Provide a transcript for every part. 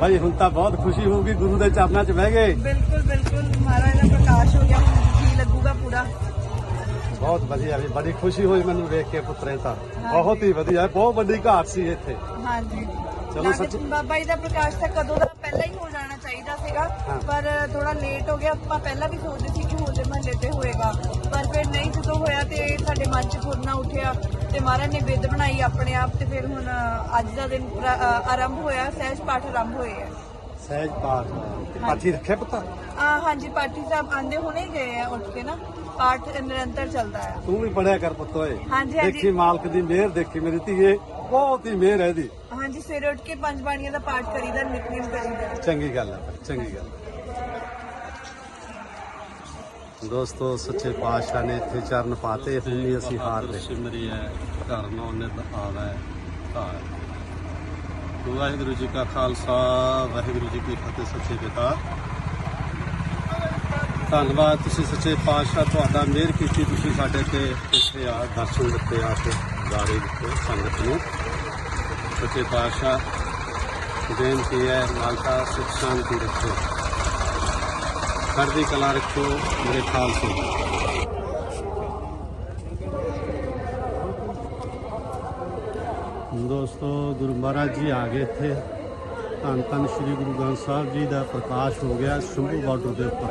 ਭਾਈ ਹੁਣ ਤਾਂ ਬਹੁਤ ਖੁਸ਼ੀ ਹੋਊਗੀ ਗੁਰੂ ਦੇ ਚਰਨਾਂ 'ਚ ਬਹਿ ਗਏ। ਬਿਲਕੁਲ ਬਿਲਕੁਲ। ਮਹਾਰਾਜ ਦਾ ਪ੍ਰਕਾਸ਼ ਹੋ ਗਿਆ ਜੀ ਲੱਗੂਗਾ ਪੂਰਾ। ਬਹੁਤ ਵਧੀਆ ਵੀ ਬੜੀ ਖੁਸ਼ੀ ਹੋਈ ਮੈਨੂੰ ਵੇਖ ਕੇ ਪੁੱਤਰੇ ਤਾਂ। ਬਹੁਤ ਹੀ ਵਧੀਆ ਬਹੁਤ ਵੱਡੀ ਘਾਟ ਸੀ ਇੱਥੇ। ਹਾਂਜੀ। ਚਲੋ ਸੱਚ- ਬਾਬਾ ਜੀ ਦਾ ਪ੍ਰਕਾਸ਼ ਤਾਂ ਕਦੋਂ ਦਾ ਪਹਿਲਾਂ ਹੀ ਹੋ ਜਾਣਾ ਚਾਹੀਦਾ ਸੀਗਾ। ਪਰ ਥੋੜਾ ਲੇਟ ਹੋ ਗਿਆ ਆਪਾਂ ਪਹਿਲਾਂ ਵੀ ਸੋਚਦੇ ਸੀ ਕਿ ਹੋਲੇ ਮਹੱਲੇ ਤੇ ਹੋਏਗਾ। ਪਰ ਫਿਰ ਨਹੀਂ ਜਦੋਂ ਹੋਇਆ ਤੇ ਸਾਡੇ ਮਨ 'ਚ ਖੁਦ ਨਾ ਉੱਠਿਆ ਤੇ ਮਹਾਰਾਜ ਨੇ ਵਿਦ ਬਣਾਈ ਆਪਣੇ ਆਪ ਤੇ ਫਿਰ ਹੁਣ ਅੱਜ ਦਾ ਦਿਨ ਆਰੰਭ ਹੋਇਆ ਸਹਿਜ ਪਾਠ ਆਰੰਭ ਹੋਏ ਆ। ਸਹਿਜ ਪਾਠ। ਪਾਠੀ ਰੱਖਿਆ ਪੁੱਤ? ਆ ਹਾਂਜੀ ਪਾਠੀ ਸਾਹਿਬ ਆਂਦੇ ਹੁਣੇ ਗਏ ਆ ਉੱਠ ਕੇ ਨਾ। ਪਾਠ ਨਿਰੰਤਰ ਚੱਲਦਾ ਆ। ਤੂੰ ਵੀ ਪੜਿਆ ਕਰ ਪੁੱਤ ਓਏ। ਹਾਂਜੀ, ਹਾਂਜੀ। ਦੇਖੀ ਮਾਲਕ ਦੀ ਮਿਹਰ ਦੇਖੀ ਮੇਰੀ ਧੀਏ। ਬਹੁਤ ਹੀ ਮਿਹਰ ਹੈ ਇਹਦੀ। ਹਾਂਜੀ ਸਵੇਰੇ ਉੱਠ ਕੇ ਪੰਜ ਬਾਣੀਆਂ ਦਾ ਪਾਠ ਕਰੀਦਾ ਨਿਤਨੇਮ ਕਰੀਦਾ। ਚੰਗੀ ਗੱਲ ਹੈ ਚੰਗੀ ਗੱਲ ਦੋਸਤੋ ਸੱਚੇ ਪਾਤਸ਼ਾਹ ਨੇ ਇੱਥੇ ਚਰਨ ਪਾਤੇ ਹੁਣ ਵੀ ਅਸੀਂ ਹਾਰ ਗਏ ਸਿਮਰੀ ਹੈ ਘਰ ਨੌ ਨਿਤ ਆਵੈ ਘਰ ਵਾਹਿਗੁਰੂ ਜੀ ਕਾ ਖਾਲਸਾ ਵਾਹਿਗੁਰੂ ਜੀ ਕੀ ਫਤਿਹ ਸੱਚੇ ਪਿਤਾ। ਧੰਨਵਾਦ ਤੁਸੀਂ ਸੱਚੇ ਪਾਤਸ਼ਾਹ ਤੁਹਾਡਾ ਮਿਹਰ ਕੀਤੀ ਤੁਸੀਂ ਸਾਡੇ ਤੇ ਇੱਥੇ ਆ ਦਰਸ਼ਨ ਦਿੱਤੇ ਆ ਕੇ ਦਾਰੇ ਦਿੱਤੇ ਸੰਗਤ ਨੂੰ। ਸੱਚੇ ਪਾਤਸ਼ਾਹ ਬੇਨਤੀ ਹੈ ਮਾਲਕਾ ਸੁਖ ਸ਼ਾਂਤੀ ਰੱਖੋ। ਚੜ੍ਹਦੀ ਕਲਾ ਰੱਖੋ ਮੇਰੇ ਖਾਲਸੇ ਦੋਸਤੋ ਗੁਰੂ ਮਹਾਰਾਜ ਜੀ ਆ ਗਏ ਇੱਥੇ ਧੰਨ ਧੰਨ ਸ੍ਰੀ ਗੁਰੂ ਗ੍ਰੰਥ ਸਾਹਿਬ ਜੀ ਦਾ ਪ੍ਰਕਾਸ਼ ਹੋ ਗਿਆ ਸ਼ੰਭੂ ਬਾਰਡਰ ਦੇ ਉੱਪਰ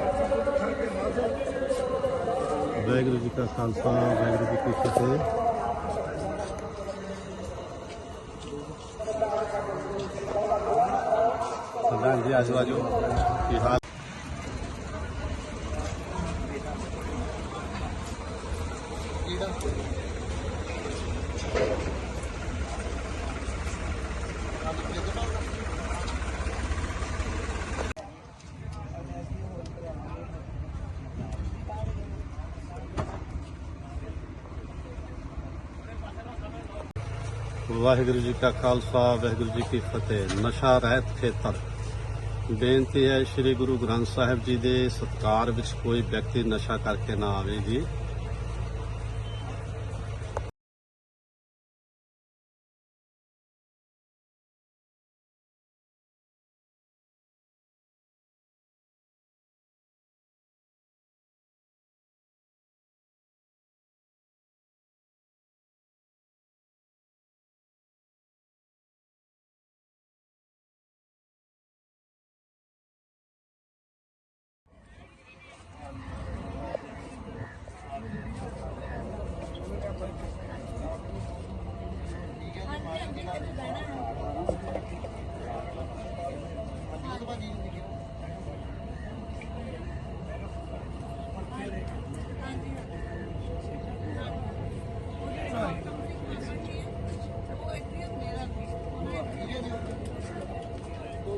ਵਾਹਿਗੁਰੂ ਜੀ ਕਾ ਖਾਲਸਾ ਵਾਹਿਗੁਰੂ ਜੀ ਕੀ ਫਤਿਹ ਪ੍ਰਧਾਨ ਜੀ ਆਜੋ ਆਜੋ ਕੀ ਹਾਲ ਵਾਹਿਗੁਰੂ ਜੀ ਕਾ ਖਾਲਸਾ, ਵਾਹਿਗੁਰੂ ਜੀ ਕੀ ਫਤਿਹ। ਨਸ਼ਾ ਰਹਿਤ ਖੇਤਰ। ਬੇਨਤੀ ਹੈ, ਸ੍ਰੀ ਗੁਰੂ ਗ੍ਰੰਥ ਸਾਹਿਬ ਜੀ ਦੇ ਸਤਕਾਰ ਵਿੱਚ ਕੋਈ ਵਿਅਕਤੀ ਨਸ਼ਾ ਕਰਕੇ ਨਾ ਆਵੇ ਜੀ।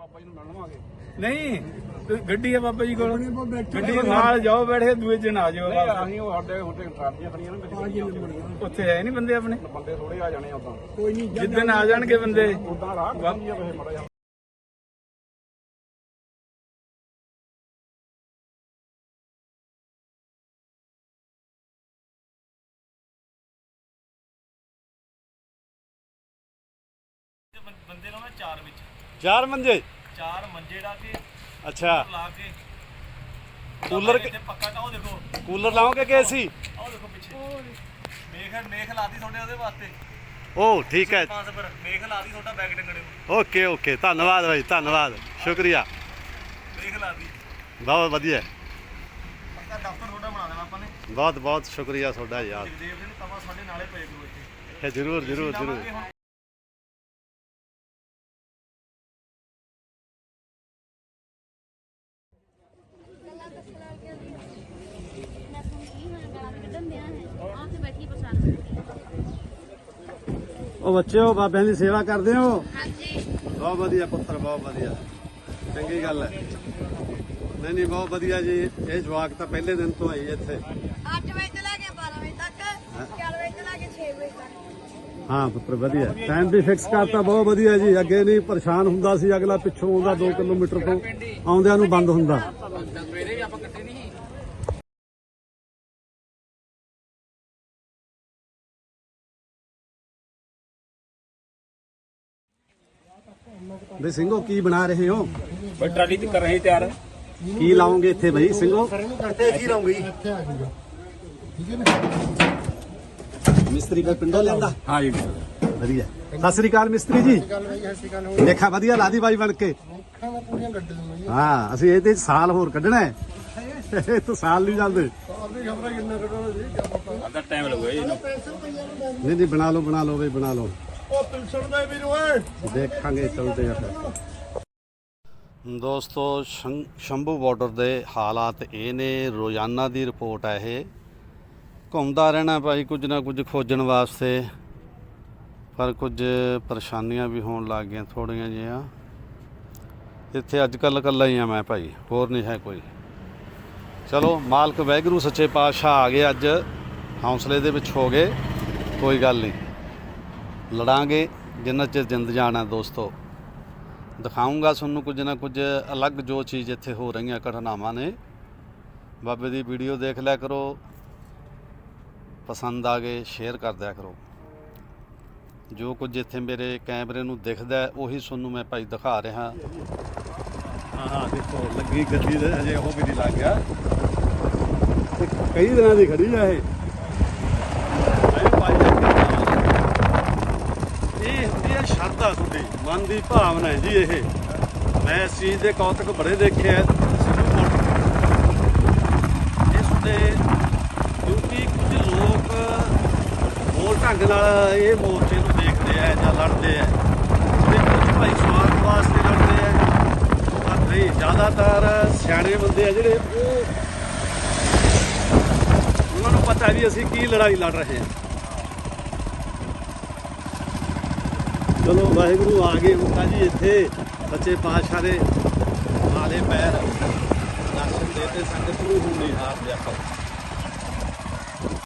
ਨਹੀਂ ਤੇ ਗੱਡੀ ਆ ਬਾਬਾ ਜੀ ਕੋਲ। ਗੱਡੀ ਨਾਲ ਜਾਓ ਬੈਠੇ ਦੂਏ ਦਿਨ ਆ ਜਾਓ ਅਸੀਂ ਉਹ ਸਾਡੇ ਹੁੰਦੇ ਟਰਾਲੀਆਂ ਖੜੀਆਂ ਨੇ ਉੱਥੇ ਹੈ ਨਹੀਂ ਬੰਦੇ ਆਪਣੇ? ਬੰਦੇ ਥੋੜੇ ਆ ਜਾਣੇ ਉਦਾਂ। ਜਿੱਦਣ ਆ ਜਾਣਗੇ। ਬੰਦੇ। ਉਦਾਂ ਰਾਹ ਖੜੀ ਆ ਵੇ ਮੜਾ ਬੰਦੇ ਲਾਉਣਾ ਚਾਰ ਵਿੱਚ। ਚਾਰ ਮੰਜੇ? ਚਾਰ ਮੰਜੇ ਡਾ ਕੇ ਅੱਛਾ। ਲਾ ਕੇ। ਕੂਲਰ ਤੇ ਪੱਕਾ ਤਾਂ ਉਹ ਦੇਖੋ। ਕੂਲਰ ਲਾਓਗੇ ਕਿ ਏਸੀ? ਆਹ ਦੇਖੋ ਪਿੱਛੇ। ਮੇਖ ਮੇਖ ਲਾਦੀ ਤੁਹਾਡੇ ਉਹਦੇ ਵਾਸਤੇ। ਓ ਠੀਕ ਹੈ। 500 ਪਰ ਮੇਖ ਲਾਦੀ ਤੁਹਾਡਾ ਬੈਗ ਟੰਗਣੇ ਨੂੰ ਓਕੇ ਓਕੇ। ਧੰਨਵਾਦ ਭਾਈ ਧੰਨਵਾਦ। ਸ਼ੁਕਰੀਆ। ਮੇਖ ਲਾਦੀ ਬਹੁਤ ਵਧੀਆ। ਪੱਕਾ ਦਫ਼ਤਰ ਤੁਹਾਡਾ ਬਣਾ ਦੇਣਾ ਆਪਾਂ ਨੇ। ਬਹੁਤ ਬਹੁਤ ਸ਼ੁਕਰੀਆ ਤੁਹਾਡਾ ਯਾਰ। ਜਗਦੇਵ ਦੇ ਨੂੰ ਤਵਾ ਸਾਡੇ ਨਾਲੇ ਪਏ ਗੁਰੂ ਇੱਥੇ। ਇਹ ਜ਼ਰੂਰ ਜ਼ਰੂਰ ਜ਼ਰੂਰ। ਲਾਵਾਂਗੇ ਹੁਣ ਮੈਂ ਤੁਹਾਨੂੰ ਕੀ ਹੋਇਆ ਗਾਲਾਂ ਕੱਢਣ ਦਿਆਂ ਹੈ ਆਪ ਤੇ ਬੈਠੀ ਪਛਾਣ ਉਹ ਬੱਚਿਓ ਬਾਬਿਆਂ ਦੀ ਸੇਵਾ ਕਰਦੇ ਹੋ? ਹਾਂਜੀ। ਬਹੁਤ ਵਧੀਆ ਪੁੱਤਰ ਬਹੁਤ ਵਧੀਆ। ਚੰਗੀ ਗੱਲ ਹੈ। ਨਹੀਂ ਨਹੀਂ ਬਹੁਤ ਵਧੀਆ ਜੀ। ਇਹ ਜਵਾਕ ਤਾਂ ਪਹਿਲੇ ਦਿਨ ਤੋਂ ਆਈ ਇੱਥੇ। 8 ਵਜੇ ਤੋਂ ਲੈ ਕੇ 12 ਵਜੇ ਤੱਕ 11 ਵਜੇ ਤੋਂ ਲੈ ਕੇ 6 ਵਜੇ ਤੱਕ। ਹਾਂ ਪੁੱਤਰ ਵਧੀਆ। ਟਾਈਮ ਵੀ ਫਿਕਸ ਕਰਤਾ ਬਹੁਤ ਵਧੀਆ ਜੀ। ਅੱਗੇ ਨਹੀਂ ਪਰੇਸ਼ਾਨ ਹੁੰਦਾ ਸੀ ਅਗਲਾ ਪਿੱਛੋਂ ਆਉਂਦਾ 2 ਕਿਲੋਮੀਟਰ ਤੋਂ ਆਉਂਦਿਆਂ ਨੂੰ ਬੰਦ ਹੁੰਦਾ। ਬਈ ਸਿੰਘੋ ਕੀ ਬਣਾ ਰਹੇ ਹੋ? ਬਈ ਟਰਾਲੀ ਤੇ ਕਰ ਰਹੇ ਤਿਆਰ। ਕੀ ਲਾਉਂਗੇ ਇੱਥੇ ਬਈ ਸਿੰਘੋ? ਮਿਸਤਰੀ ਦਾ ਪਿੰਡੋਂ ਲਿਆਂਦਾ ਹਾਂ ਜੀ। ਵਧੀਆ। ਸਤਿ ਸ੍ਰੀ ਅਕਾਲ ਮਿਸਤਰੀ ਜੀ। ਦੇਖਾ ਵਧੀਆ ਲਾਦੀ ਬਾਈ ਬਣ ਕੇ। ਹਾਂ ਅਸੀਂ ਇਹ ਤੇ ਸਾਲ ਹੋਰ ਕੱਢਣਾ ਹੈ। ਇਹ ਤਾਂ ਸਾਲ ਨਹੀਂ ਜਾਂਦੇ। ਅੱਧਾ ਟਾਈਮ ਲੱਗੂਗਾ ਜੀ ਇਹਨੂੰ। ਨਹੀਂ ਨਹੀਂ ਬਣਾ ਲਓ ਬਣਾ ਲਓ ਬਈ ਬਣਾ ਲਓ। ਉਹ ਪਿਲਸਣ ਦੇ ਵੀਰ ਓਏ। ਦੇਖਾਂਗੇ ਚਲਦੇ ਆ ਦੋਸਤੋ ਸ਼ੰ- ਸ਼ੰਭੂ ਬਾਰਡਰ ਦੇ ਹਾਲਾਤ ਇਹ ਨੇ ਰੋਜ਼ਾਨਾ ਦੀ ਰਿਪੋਰਟ ਹੈ ਇਹ। ਘੁੰਮਦਾ ਰਹਿਣਾ ਭਾਈ ਕੁਝ ਨਾ ਕੁਝ ਖੋਜਣ ਵਾਸਤੇ ਪਰ ਕੁਝ ਪਰੇਸ਼ਾਨੀਆਂ ਵੀ ਹੋਣ ਲੱਗ ਗਈਆਂ ਥੋੜੀਆਂ ਜਿਹੀਆਂ। ਇੱਥੇ ਅੱਜ ਕੱਲ੍ਹ ਇਕੱਲਾ ਹੀ ਆ ਮੈਂ ਭਾਈ ਹੋਰ ਨਹੀਂ ਹੈ ਕੋਈ। ਚਲੋ ਮਾਲਕ ਵੈਗਰੂ ਸੱਚੇ ਪਾਤਸ਼ਾਹ ਆ ਗਏ ਅੱਜ। ਹੌਸਲੇ ਦੇ ਵਿੱਚ ਹੋ ਗਏ ਕੋਈ ਗੱਲ ਨਹੀਂ। ਲੜਾਂਗੇ, ਜਿੰਨਾ ਚਿਰ ਜਿੰਦ ਜਾਣਾ ਦੋਸਤੋ। ਦਿਖਾਉਂਗਾ ਤੁਹਾਨੂੰ ਕੁਝ ਨਾ ਕੁਝ ਅਲੱਗ ਜੋ ਚੀਜ਼ ਇੱਥੇ ਹੋ ਰਹੀਆਂ ਘਟਨਾਵਾਂ ਨੇ। ਬਾਬੇ ਦੀ ਵੀਡੀਓ ਦੇਖ ਲਿਆ ਕਰੋ। ਪਸੰਦ ਆ ਗਏ, ਸ਼ੇਅਰ ਕਰ ਦਿਆ ਕਰੋ। ਜੋ ਕੁਝ ਇੱਥੇ ਮੇਰੇ ਕੈਮਰੇ ਨੂੰ ਦਿਖਦਾ ਉਹੀ ਤੁਹਾਨੂੰ ਮੈਂ ਭਾਈ ਦਿਖਾ ਰਿਹਾ। ਹਾਂ ਦੇਖੋ, ਲੱਗੀ ਗੱਡੀ ਦੇ ਅਜੇ ਉਹ ਵੀ ਨਹੀਂ ਲੱਗ ਗਿਆ। ਕਈ ਦਿਨਾਂ ਦੀ ਖੜੀ ਆ ਇਹ ਆਏ ਭਾਈ ਇਹ ਸ਼ਰਧਾ ਤੁਹਾਡੀ, ਮਨ ਦੀ ਭਾਵਨਾ ਹੈ ਜੀ ਇਹ। ਮੈਂ ਇਸ ਚੀਜ਼ ਦੇ ਕੌਤਕ ਬੜੇ ਦੇਖੇ ਆ ਸਿੱਧੂ ਇਸ ਦੇ ਕਿਉਂਕਿ ਕੁਝ ਲੋਕ ਹੋਰ ਢੰਗ ਨਾਲ ਇਹ ਮੋਰਚੇ ਨੂੰ ਦੇਖਦੇ ਆ ਜਾਂ ਲੜਦੇ ਆ। ਤੇ ਕੁਝ ਭਾਈ ਸਵਾਰਥ ਵਾਸਤੇ ਲੜਦੇ ਆ, ਪਰ ਨਹੀਂ, ਜ਼ਿਆਦਾਤਰ ਸਿਆਣੇ ਬੰਦੇ ਆ ਜਿਹੜੇ ਉਹ ਉਹਨਾਂ ਨੂੰ ਪਤਾ ਵੀ ਅਸੀਂ ਕੀ ਲੜਾਈ ਲੜ ਰਹੇ ਹਾਂ ਚਲੋ ਵਾਹਿਗੁਰੂ ਆ ਗਏ ਹੁਣ ਤਾਂ ਜੀ ਇੱਥੇ। ਬੱਚੇ ਪਾਤਸ਼ਾਹ ਦੇ ਹਾਲੇ ਪੈਰ ਦਰਸ਼ਨ ਦੇਤੇ ਸੰਗਤ ਨੂੰ ਹੁਣ ਨਹੀਂ ਹਾਰ ਲਿਆ ਕਰੋ।